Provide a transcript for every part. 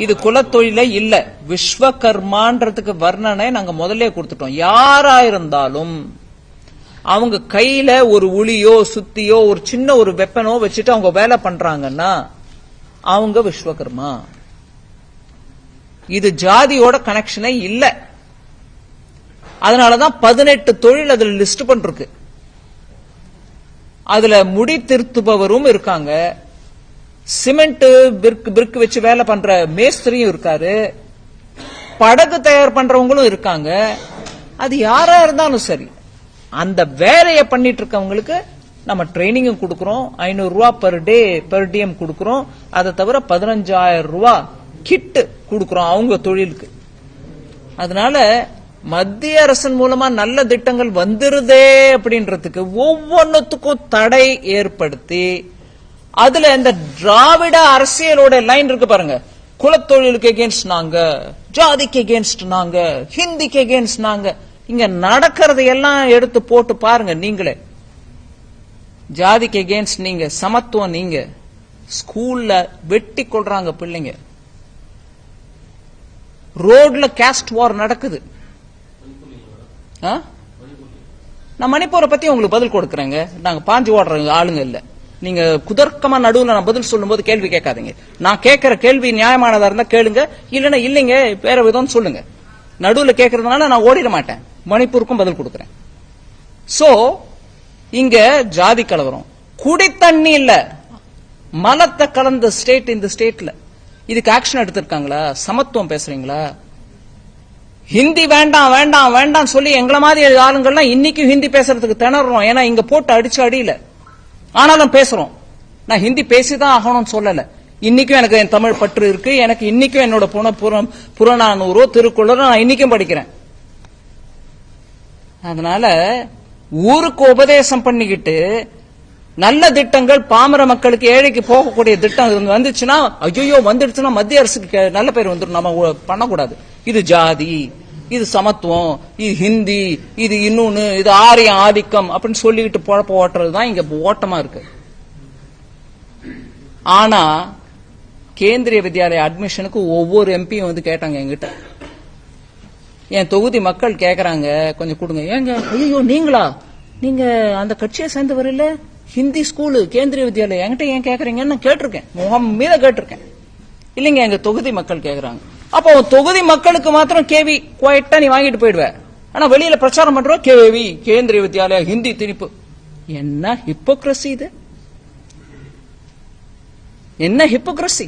இது குலத்தொழிலே இல்ல. விஸ்வகர்மான்றதுக்கு வர்ணனை நாங்க முதல்ல கொடுத்துட்டோம். யாரா இருந்தாலும் அவங்க கையில ஒரு உளியோ சுத்தியோ ஒரு சின்ன ஒரு வெப்பனோ வச்சுட்டு அவங்க வேலை பண்றாங்கன்னா அவங்க விஸ்வகர்மா. இது ஜாதியோட கனெக்ஷனே இல்ல. அதனாலதான் பதினெட்டு தொழில் அதுல லிஸ்ட் பண்றது அதுல முடி திருத்துபவரும் இருக்காங்க. சிமெண்ட் பிர்க் பிர்க் வச்சு வேலை பண்ற மேஸ்திரியும் இருக்காரு. படகு தயார் பண்றவங்களும் இருக்காங்க. அது யாரா இருந்தாலும் சரி அந்த வேலையை பண்ணிட்டு இருக்கவங்களுக்கு நம்ம ட்ரைனிங்கும் கொடுக்கறோம். ஐநூறு ரூபா பெர் டே பெர் டிஎம் கொடுக்கறோம். அதை தவிர பதினஞ்சாயிரம் ரூபா கிட்டு கொடுக்கறோம் அவங்க தொழிலுக்கு. அதனால மத்திய அரசின் மூலமா நல்ல திட்டங்கள் வந்துருதே அப்படின்றதுக்கு ஒவ்வொன்றுத்துக்கும் தடை ஏற்படுத்தி அதுல இந்த திராவிட அரசியலோட லைன் இருக்கு பாருங்க. குலத்தொழிலுக்கு எகேன்ஸ்ட் நாங்க ஜாதிக்கு எகேன்ஸ்ட் நாங்க ஹிந்திக்கு எகேன்ஸ்ட் நாங்க. இங்க நடக்கிறதை எல்லாம் எடுத்து போட்டு பாருங்க நீங்களே. ஜாதிக்கு எகேன்ஸ்ட் நீங்க சமத்துவம் நீங்க. ஸ்கூல்ல வெட்டி கொள்றாங்க பிள்ளைங்க. ரோட்ல கேஸ்ட் வார் நடக்குது. ஆ? நான் மணிப்பூரை பத்தி உங்களுக்கு பதில் கொடுக்குறேங்க. நாங்க பாஞ்சு ஓடுற ஆளுங்க இல்ல. நீங்க குதர்க்கமா நடுவில் நான் பதில் சொல்லும்போது கேள்வி கேட்காதீங்க. நான் கேட்கிற கேள்வி நியாயமானதா இருந்தா கேளுங்க. இல்லைன்னா இல்லைங்க வேற விதம்னு சொல்லுங்க. நடுவில் கேட்கறதுனால நான் ஓடிட மாட்டேன். மணிப்பூருக்கும் பதில் கொடுக்குறேன். சோ இங்க ஜாதி கலவரம். குடி தண்ணி இல்ல. மலத்தை கலந்த ஸ்டேட் இந்த ஸ்டேட்ல இதுக்கு ஆக்ஷன் எடுத்திருக்காங்களா? சமத்துவம் பேசுறீங்களா? ஹிந்தி வேண்டாம் வேண்டாம் வேண்டாம் சொல்லி எங்களை மாதிரி ஆளுங்கள்லாம் இன்னைக்கும் ஹிந்தி பேசுறதுக்கு திணறோம். ஏன்னா இங்க போட்டு அடிச்சு அடியில. ஆனாலும் பேசுறோம். நான் ஹிந்தி பேசிதான் ஆகணும்னு சொல்லல. இன்னைக்கும் எனக்கு என் தமிழ் பற்று இருக்கு. எனக்கு இன்னைக்கும் என்னோட புன புறம் புறநானூரோ திருக்குறளோ நான் இன்னைக்கும் படிக்கிறேன். அதனால ஊருக்கு உபதேசம் பண்ணிக்கிட்டு நல்ல திட்டங்கள் பாமர மக்களுக்கு ஏழைக்கு போகக்கூடிய திட்டம் வந்துச்சுன்னா ஐயோ வந்துடுச்சுன்னா மத்திய அரசுக்கு நல்ல பேர் வந்துடும் நம்ம பண்ணக்கூடாது. இது ஜாதி. இது சமத்துவம் இது ஹிந்தி இது இன்னொன்னு இது ஆரிய ஆதிக்கம் அப்படின்னு சொல்லிக்கிட்டு பொழப்ப ஓட்டுறது தான் இங்க ஓட்டமா இருக்கு. ஆனா கேந்திரிய வித்யாலய அட்மிஷனுக்கு ஒவ்வொரு எம்பியும் வந்து கேட்டாங்க என்கிட்ட. என் தொகுதி மக்கள் கேக்குறாங்க கொஞ்சம் கொடுங்க. ஏங்க ஐயோ நீங்களா? நீங்க அந்த கட்சியை சேர்ந்தவர் இல்ல? ஹிந்தி ஸ்கூலு கேந்திரிய வித்யாலயா என்கிட்ட ஏன் கேக்குறீங்கன்னு கேட்டிருக்கேன். முகம் மீத கேட்டிருக்கேன். இல்லைங்க எங்க தொகுதி மக்கள் கேக்குறாங்க. அப்போ தொகுதி மக்களுக்கு மாத்திரம் கேவி குவாய்ட்டா நீ வாங்கிட்டு போயிடுவ. ஆனா வெளியில பிரச்சாரம் பண்றோம் கேவி கேந்திரிய வித்யாலயா ஹிந்தி திணிப்பு. என்ன ஹிப்போக்ரசி இது? என்ன ஹிப்போக்ரசி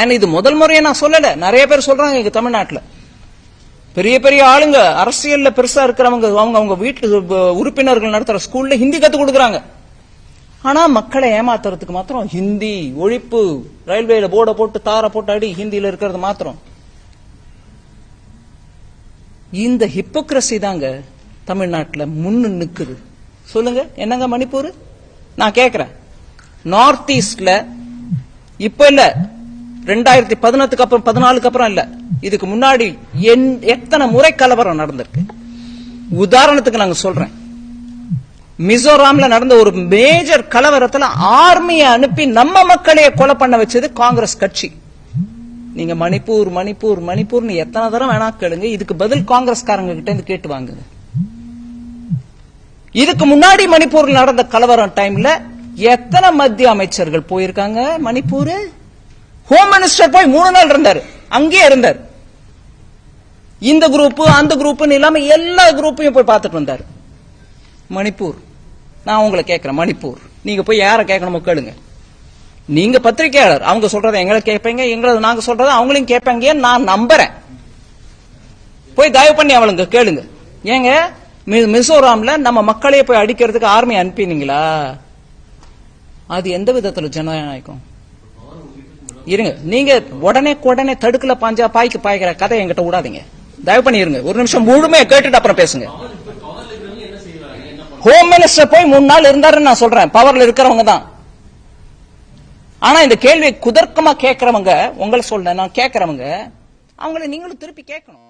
அண்ட் இது முதல் முறையை நான் சொல்லல. நிறைய பேர் சொல்றாங்க இங்க தமிழ்நாட்டுல. பெரிய பெரிய ஆளுங்க அரசியல்ல பெருசா இருக்கிறவங்க அவங்க அவங்க வீட்டு உறுப்பினர்கள் நடத்துற ஸ்கூல்ல ஹிந்தி கத்து கொடுக்குறாங்க. ஆனா மக்களை ஏமாத்துறதுக்கு மாத்திரம் ஹிந்தி ஒழிப்பு ரயில்வேல போர்டை போட்டு தார போட்டு அடி ஹிந்தியில இருக்கிறது மாத்திரம். இந்த ஹிப்போக்ரசி தாங்க தமிழ்நாட்டில் முன்னு நிக்குது. சொல்லுங்க என்னங்க மணிப்பூர்? நான் கேக்குறேன். நார்த் ஈஸ்ட்ல இப்ப இல்ல. ரெண்டாயிரத்தி பதினெட்டுக்கு அப்புறம் பதினாலுக்கு அப்புறம் இல்ல. இதுக்கு முன்னாடி என்- எத்தனை முறை கலவரம் நடந்திருக்கு? உதாரணத்துக்கு நாங்க சொல்றேன். மிசோராம்ல நடந்த ஒரு மேஜர் கலவரத்துல ஆர்மியை அனுப்பி நம்ம மக்களையே கொலை பண்ண வச்சது காங்கிரஸ் கட்சி. நீங்க மணிப்பூர் மணிப்பூர் மணிப்பூர்னு எத்தனை தரம் வேணா கேளுங்க. இதுக்கு பதில் காங்கிரஸ்காரங்க கிட்ட இருந்து கேட்டு வாங்குங்க. இதுக்கு முன்னாடி மணிப்பூர்ல நடந்த கலவரம் டைம்ல எத்தனை மத்திய அமைச்சர்கள் போயிருக்காங்க? மணிப்பூர்? ஹோம் மினிஸ்டர் போய் மூணு நாள் இருந்தார். அங்கேயே இருந்தார். இந்த குரூப் அந்த குரூப்னு இல்லாம எல்லா குரூப்பையும் போய் பார்த்துட்டு வந்தாரு. மணிப்பூர். நான் உங்களை கேட்கிறேன் மணிப்பூர். நீங்க போய் யாரை கேட்கணுமோ கேளுங்க. நீங்க பத்திரிகையாளர் அவங்க சொல்றதை எங்களை கேட்பீங்க எங்களது நாங்க சொல்றதை அவங்களையும் கேட்பாங்க நான் நம்புறேன். போய் தயவு பண்ணி அவளுங்க கேளுங்க. ஏங்க மிசோராம்ல நம்ம மக்களையே போய் அடிக்கிறதுக்கு ஆர்மி அனுப்பினீங்களா? அது எந்த விதத்துல ஜனநாயகம்? இருங்க நீங்க உடனே உடனே தடுக்கல பாஞ்சா பாய்க்கு பாய்க்கிற கதை என்கிட்ட விடாதீங்க. தயவு பண்ணி இருங்க. ஒரு நிமிஷம் முழுமையா கேட்டுட்டு அப்புறம் பேசுங்க. ஹோம் மினிஸ்டர் போய் மூணு நாள் இருந்தாருன்னு நான் சொல்றேன். பவர்ல இருக்கிறவங்க தான். ஆனா இந்த கேள்வி குதர்க்கமா கேட்கறவங்க உங்களை சொல்ல நான் கேட்கறவங்க அவங்கள நீங்களும் திருப்பி கேட்கணும்